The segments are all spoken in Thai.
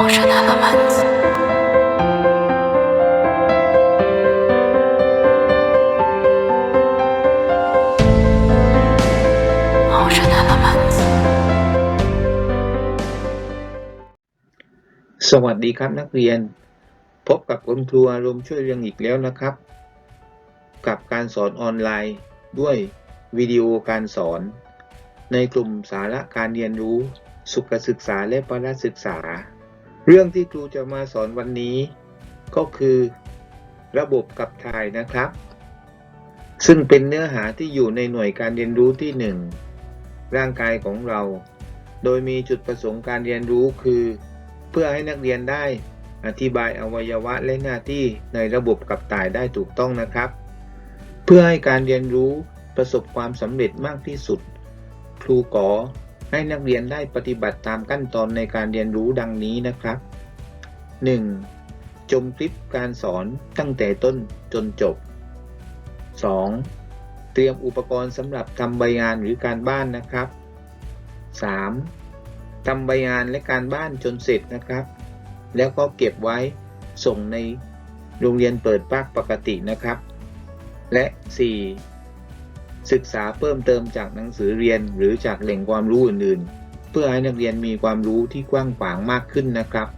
Ocean สวัสดีครับนักเรียน พบกับคุณครูอารมณ์ช่วยเรียนอีกแล้วนะครับ กับการสอนออนไลน์ด้วยวิดีโอการสอน ในกลุ่มสาระการเรียนรู้ สุขศึกษาและประศึกษา เรื่องที่ครูจะมาสอนวันนี้ ก็คือระบบขับถ่ายนะครับ ซึ่งเป็นเนื้อหาที่อยู่ในหน่วยการเรียนรู้ที่หนึ่งร่างกายของเรา โดยมีจุดประสงค์การเรียนรู้คือ เพื่อให้นักเรียนได้อธิบายอวัยวะและหน้าที่ในระบบขับถ่ายได้ถูกต้องนะครับ เพื่อให้การเรียนรู้ประสบความสำเร็จมากที่สุด ครูขอ ให้นักเรียนได้ปฏิบัติตามขั้นตอนในการเรียนรู้ดังนี้นะครับ 1. ชมคลิปการสอนตั้งแต่ต้นจนจบ 2. เตรียมอุปกรณ์สำหรับทำใบงานหรือการบ้านนะครับ 3. ทำใบงานและการบ้านจนเสร็จนะครับ แล้วก็เก็บไว้ส่งในโรงเรียนเปิดภาคปกตินะครับ และ 4. ศึกษาเพิ่มเติมจากหนังสือเรียนหรือจากแหล่งความรู้อื่นๆ เพื่อให้นักเรียนมีความรู้ที่กว้างขวางมากขึ้นนะครับ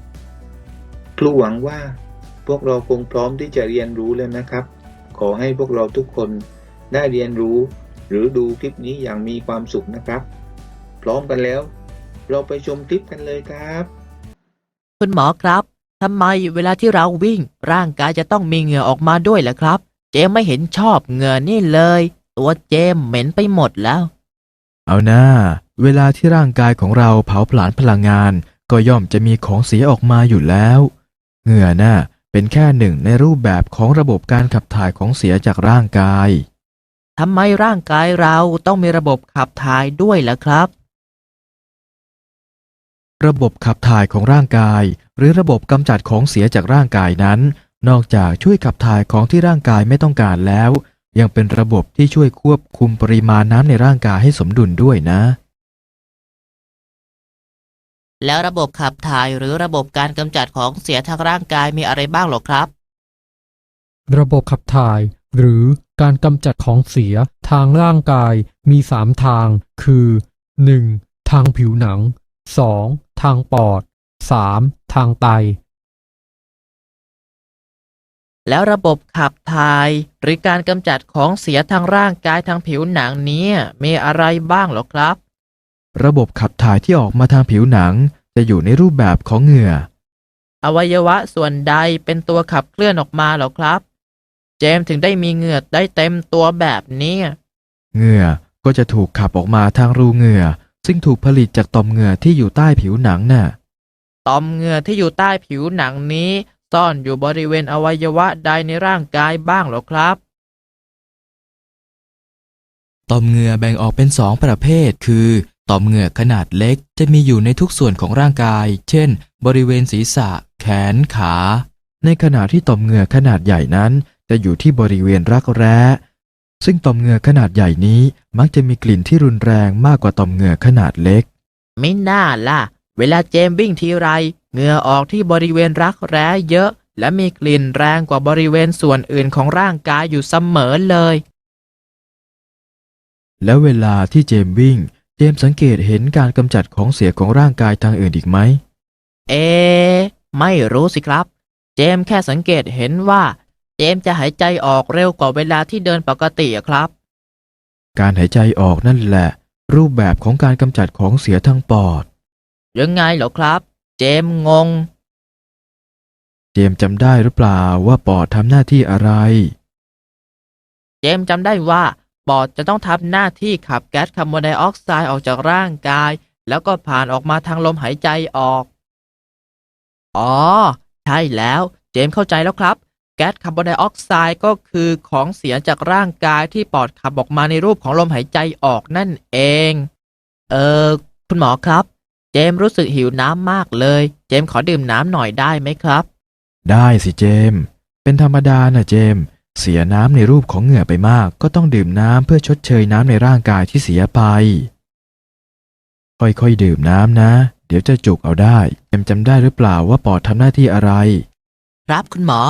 ครูหวังว่าพวกเราคงพร้อมที่จะเรียนรู้แล้วนะครับ ขอให้พวกเราทุกคนได้เรียนรู้ หรือดูคลิปนี้อย่างมีความสุขนะครับ พร้อมกันแล้ว เราไปชมคลิปกันเลยครับคุณหมอครับทำไมเวลาที่เราวิ่ง ร่างกายจะต้องมีเหงื่อออกมาด้วยล่ะครับ เจมไม่เห็นชอบเหงื่อนี่เลย ตัวเจมเหม็นไปหมดแล้ว เอาหน้า เวลาที่ร่างกายของเราเผาผลาญพลังงาน ก็ย่อมจะมีของเสียออกมาอยู่แล้ว เหงื่อน่ะเป็นแค่หนึ่งในรูปแบบของระบบการขับถ่ายของเสียจากร่างกาย ทำไมร่างกายเราต้องมีระบบขับถ่ายด้วยล่ะครับ ระบบขับถ่ายของร่างกาย หรือระบบกำจัดของเสียจากร่างกายนั้น นอกจากช่วยขับถ่ายของที่ร่างกายไม่ต้องการแล้ว ยังเป็นระบบที่ช่วยควบคุมปริมาณน้ำในร่างกายให้สมดุลด้วยนะ แล้วระบบขับถ่ายหรือระบบการกำจัดของเสียทางร่างกายมีอะไรบ้างหรอครับ ระบบขับถ่ายหรือการกำจัดของเสียทางร่างกายมี 3 ทาง คือ 1. ทางผิวหนัง 2. ทางปอด 3. ทางไต แล้วระบบขับถ่าย หรือการกำจัดของเสียทางร่างกายทางผิวหนังเนี้มีอะไรบ้างหรอครับ ระบบขับถ่ายที่ออกมาทางผิวหนัง จะอยู่ในรูปแบบของเหงื่อ อวัยวะส่วนใดเป็นตัวขับเคลื่อนออกมาเหรอครับ เจมส์ถึงได้มีเหงื่อได้เต็มตัวแบบเนี้ยเหงื่อก็จะถูกขับออกมาทางรูเหงื่อ ซึ่งถูกผลิตจากต่อมเหงื่อที่อยู่ใต้ผิวหนังน่ะ ต่อมเหงื่อที่อยู่ใต้ผิวหนังนี้ ซ่อนอยู่บริเวณอวัยวะใดในร่างกายบ้างหรอครับ ต่อมเหงื่อแบ่งออกเป็นสองประเภท คือ ต่อมเหงื่อขนาดเล็กจะมีอยู่ในทุกส่วนของร่างกาย เช่น บริเวณศีรษะ แขน ขา ในขณะที่ต่อมเหงื่อขนาดใหญ่นั้น จะอยู่ที่บริเวณรักแร้ ซึ่งต่อมเหงื่อขนาดใหญ่นี้มักจะมีกลิ่นที่รุนแรงมากกว่าต่อมเหงื่อขนาดเล็ก ไม่น่าล่ะ เวลาเจมส์วิ่งทีไรเหงื่อออกที่บริเวณรักแร้เยอะ และมีกลิ่นแรงกว่าบริเวณส่วนอื่นของร่างกายอยู่เสมอเลย แล้วเวลาที่เจมส์วิ่ง เจมส์สังเกตเห็นการกำจัดของเสียของร่างกายทางอื่นอีกไหม เอ๊ะไม่รู้สิครับ เจมส์แค่สังเกตเห็นว่า เจมส์จะหายใจออกเร็วกว่าเวลาที่เดินปกติอะครับ การหายใจออกนั่นแหละ รูปแบบของการกำจัดของเสียทางปอด ยังไงเหรอครับ เจมส์งง เจมส์จำได้หรือเปล่าว่าปอดทำหน้าที่อะไร เจมส์จำได้ว่าปอดจะต้องทำหน้าที่ขับแก๊สคาร์บอนไดออกไซด์ออกจากร่างกาย แล้วก็ผ่านออกมาทางลมหายใจออก อ๋อ ใช่แล้ว เจมส์เข้าใจแล้วครับ แก๊สคาร์บอนไดออกไซด์ก็คือของเสียจากร่างกายที่ปอดขับออกมาในรูปของลมหายใจออกนั่นเอง เออคุณหมอครับ เจมส์รู้สึกหิวน้ำมากเลย เจมส์ขอดื่มน้ำหน่อยได้ไหมครับ ได้สิเจมส์เป็นธรรมดานะเจมส์เสียน้ำในรูปของเหงื่อไปมาก ก็ต้องดื่มน้ำเพื่อชดเชยน้ำในร่างกายที่เสียไปขอค่อยๆดื่มน้ำนะ เดี๋ยวจะจุกเอาได้ เจมส์จำได้หรือเปล่าว่าปอดทำหน้าที่อะไร ครับคุณหมอ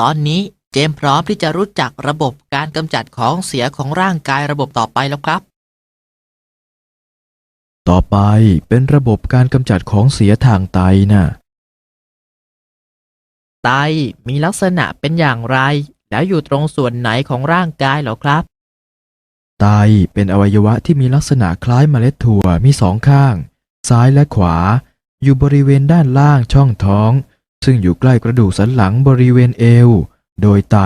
ตอนนี้เจมส์พร้อมที่จะรู้จักระบบการกำจัดของเสียของร่างกายระบบต่อไปแล้วครับ ต่อไปเป็นระบบการกำจัดของเสียทางไตน่ะ ไตมีลักษณะเป็นอย่างไร แล้วอยู่ตรงส่วนไหนของร่างกายเหรอครับ ไตเป็นอวัยวะที่มีลักษณะคล้ายเมล็ดถั่วมีสองข้าง ซ้ายและขวา อยู่บริเวณด้านล่างช่องท้อง ซึ่งอยู่ใกล้กระดูกสันหลังบริเวณเอว โดยไต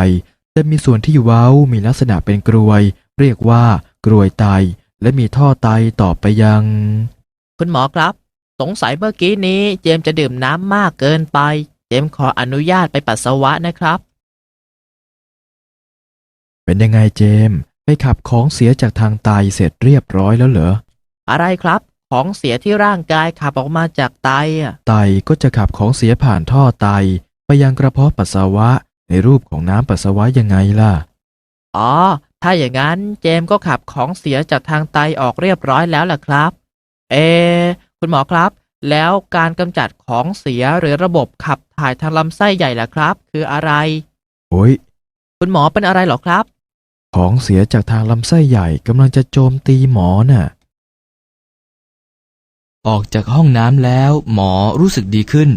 จะมีส่วนที่เว้ามีลักษณะเป็นกรวย เรียกว่ากรวยไต และมีท่อไตต่อไปยัง คุณหมอครับ สงสัยเมื่อกี้นี้เจมส์จะดื่มน้ำมากเกินไป เจมส์ขออนุญาตไปปัสสาวะนะครับ เป็นยังไงเจมส์ไปขับของเสียจากทางไตเสร็จเรียบร้อยแล้วเหรอ อะไรครับ ของเสียที่ร่างกายขับออกมาจากไตอะไตก็จะขับของเสียผ่านท่อไต ไปยังกระเพาะปัสสาวะในรูปของน้ำปัสสาวะยังไงล่ะ อ๋อ ถ้าอย่างนั้นเจมส์ก็ขับของเสียจากทางไตออกเรียบร้อยแล้วล่ะครับ เอะคุณหมอครับ แล้วการกำจัดของเสียหรือระบบขับถ่ายทางลำไส้ใหญ่ล่ะครับ คืออะไร โอ้ย คุณหมอเป็นอะไรเหรอครับ ของเสียจากทางลำไส้ใหญ่กำลังจะโจมตีหมอน่ะ ออกจากห้องน้ำแล้ว หมอรู้สึกดีขึ้น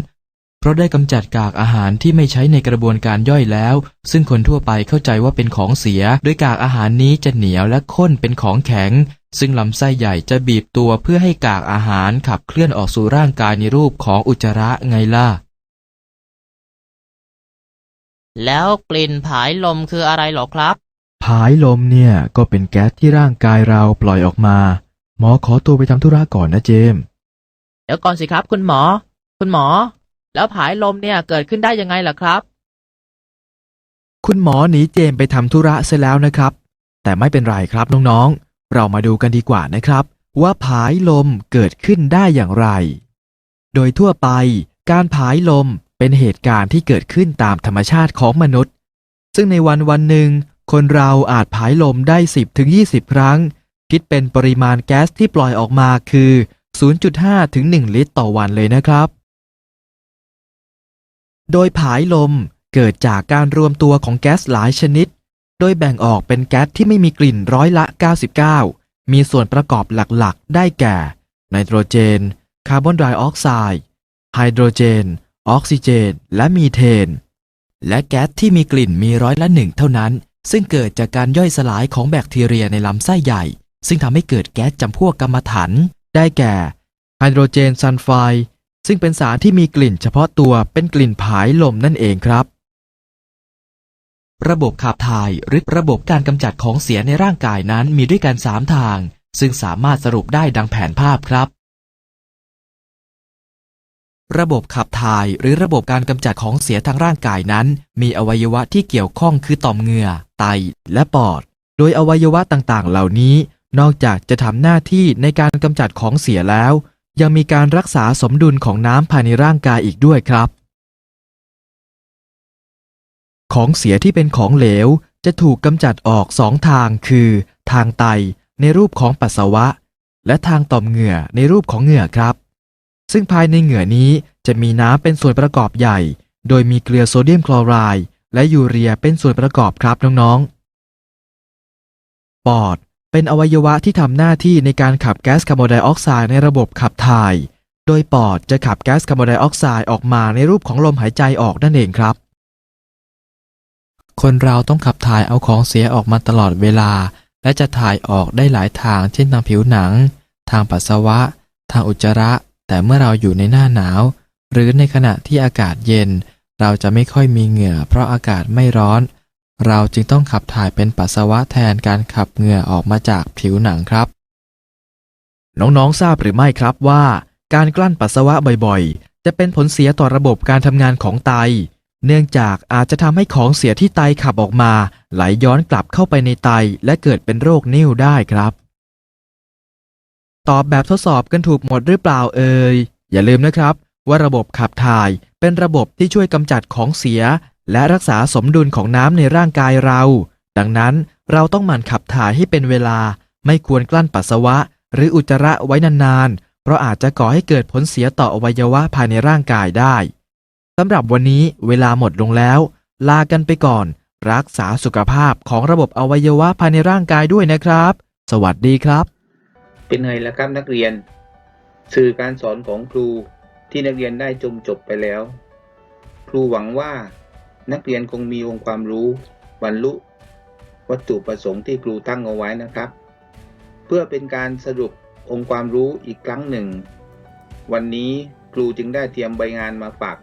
เพราะได้กำจัดกากอาหารที่ไม่ใช้ในกระบวนการย่อยแล้ว ซึ่งคนทั่วไปเข้าใจว่าเป็นของเสีย โดยกากอาหารนี้จะเหนียวและข้นเป็นของแข็ง ซึ่งลำไส้ใหญ่จะบีบตัวเพื่อให้กากอาหารขับเคลื่อนออกสู่ร่างกายในรูปของอุจจาระไงล่ะ แล้วกลิ่นผายลมคืออะไรเหรอครับ ผายลมเนี่ยก็เป็นแก๊สที่ร่างกายเราปล่อยออกมา หมอขอตัวไปทำธุระก่อนนะเจมส์เดี๋ยวก่อนสิครับ คุณหมอ คุณหมอ แล้วผายลมเนี่ยเกิดขึ้นได้ยังไงล่ะครับ คุณหมอหนีเจมไปทำธุระเสียแล้วนะครับ แต่ไม่เป็นไรครับน้องๆ เรามาดูกันดีกว่านะครับ ว่าผายลมเกิดขึ้นได้อย่างไร โดยทั่วไป การผายลมเป็นเหตุการณ์ที่เกิดขึ้นตามธรรมชาติของมนุษย์ ซึ่งในวันวันหนึ่ง คนเราอาจผายลมได้ 10ถึง20 ครั้ง คิดเป็นปริมาณแก๊สที่ปล่อยออกมาคือ 0.5ถึง1ลิตรต่อวันเลยนะครับ โดยผายลมเกิดจากการรวมตัวของแก๊สหลายชนิด โดยแบ่งออกเป็นแก๊สที่ไม่มีกลิ่นร้อยละ 99 มีส่วนประกอบหลักๆ ได้แก่ ไนโตรเจน คาร์บอนไดออกไซด์ ไฮโดรเจน ออกซิเจน และมีเทน และแก๊สที่มีกลิ่นมีร้อยละหนึ่งเท่านั้น ซึ่งเกิดจากการย่อยสลายของแบคทีเรียในลำไส้ใหญ่ ซึ่งทำให้เกิดแก๊สจำพวกกรรมฐานได้แก่ ไฮโดรเจนซัลไฟด์ ซึ่งเป็นสารที่มีกลิ่นเฉพาะตัวเป็นกลิ่นผายลมนั่นเองครับ ระบบขับถ่ายหรือระบบการกำจัดของเสียในร่างกายนั้นมีด้วยกัน 3 ทาง ซึ่งสามารถสรุปได้ดังแผนภาพครับ ระบบขับถ่ายหรือระบบการกำจัดของเสียทางร่างกายนั้น มีอวัยวะที่เกี่ยวข้องคือต่อมเหงื่อ ไต และปอด โดยอวัยวะต่างๆ เหล่านี้นอกจากจะทำหน้าที่ในการกำจัดของเสียแล้ว ยังมีการรักษาสมดุลของน้ำภายในร่างกายอีกด้วยครับ ของเสียที่เป็นของเหลวจะถูกกำจัดออกสองทางคือ ทางไตในรูปของปัสสาวะ และทางต่อมเหงื่อในรูปของเหงื่อครับ ซึ่งภายในเหงื่อนี้จะมีน้ำเป็นส่วนประกอบใหญ่ โดยมีเกลือโซเดียมคลอไรด์และยูเรียเป็นส่วนประกอบครับน้องๆ ปอด เป็นอวัยวะที่ทำหน้าที่ในการขับแก๊สคาร์บอนไดออกไซด์ในระบบขับถ่าย โดยปอดจะขับแก๊สคาร์บอนไดออกไซด์ออกมาในรูปของลมหายใจออกนั่นเองครับ คนเราต้องขับถ่ายเอาของเสียออกมาตลอดเวลา และจะถ่ายออกได้หลายทาง เช่นทางผิวหนัง ทางปัสสาวะ ทางอุจจาระ แต่เมื่อเราอยู่ในหน้าหนาว หรือในขณะที่อากาศเย็น เราจะไม่ค่อยมีเหงื่อ เพราะอากาศไม่ร้อน เราจึงต้องขับถ่ายเป็นปัสสาวะแทนการขับเหงื่อออกมาจากผิวหนังครับ น้องๆทราบหรือไม่ครับว่า การกลั้นปัสสาวะบ่อยๆ จะเป็นผลเสียต่อระบบการทำงานของไต เนื่องจากอาจจะทำให้ของเสียที่ไตขับออกมา ไหลย้อนกลับเข้าไปในไตและเกิดเป็นโรคนิ่วได้ครับ ตอบแบบทดสอบกันถูกหมดหรือเปล่าเอ่ยอย่าลืมนะครับ ว่าระบบขับถ่ายเป็นระบบที่ช่วยกำจัดของเสีย และรักษาสมดุลของน้ำในร่างกายเรา ดังนั้นเราต้องหมั่นขับถ่ายให้เป็นเวลา ไม่ควรกลั้นปัสสาวะ หรืออุจจาระไว้นานๆ เพราะอาจจะก่อให้เกิดผลเสียต่ออวัยวะภายในร่างกายได้สำหรับวันนี้เวลาหมดลงแล้ว ลากันไปก่อน รักษาสุขภาพของระบบอวัยวะภายในร่างกายด้วยนะครับ สวัสดีครับ เป็นไงล่ะครับนักเรียน สื่อการสอนของครูที่นักเรียนได้จมจบไปแล้ว ครูหวังว่า นักเรียนคงมีองค์ความรู้บรรลุวัตถุประสงค์ที่ครูตั้งเอาไว้นะครับ เพื่อเป็นการสรุปองค์ความรู้อีกครั้งหนึ่ง วันนี้ครูจึงได้เตรียมใบงานมาฝาก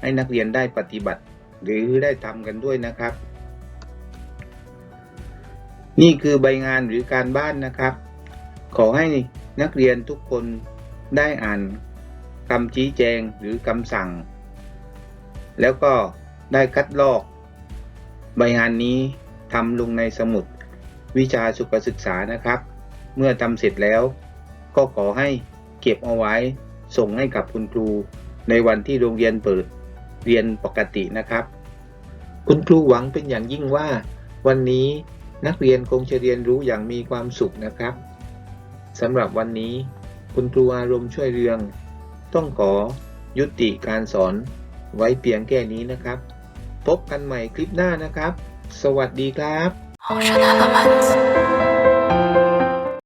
ให้นักเรียนได้ปฏิบัติ หรือได้ทำกันด้วยนะครับ นี่คือใบงานหรือการบ้านนะครับ ขอให้นักเรียนทุกคนได้อ่านคำชี้แจงหรือคำสั่ง แล้วก็ ได้คัดลอก ใบงานนี้ทำลงในสมุดวิชาสุขศึกษานะครับ เมื่อทำเสร็จแล้ว ก็ขอให้เก็บเอาไว้ส่งให้กับคุณครู ในวันที่โรงเรียนเปิดเรียนปกตินะครับ คุณครูหวังเป็นอย่างยิ่งว่า วันนี้นักเรียนคงจะเรียนรู้อย่างมีความสุขนะครับสำหรับวันนี้คุณครูอารมณ์ช่วยเรือง ต้องขอยุติการสอนไว้เพียงแค่นี้นะครับ พบกันใหม่คลิปหน้านะครับ สวัสดีครับ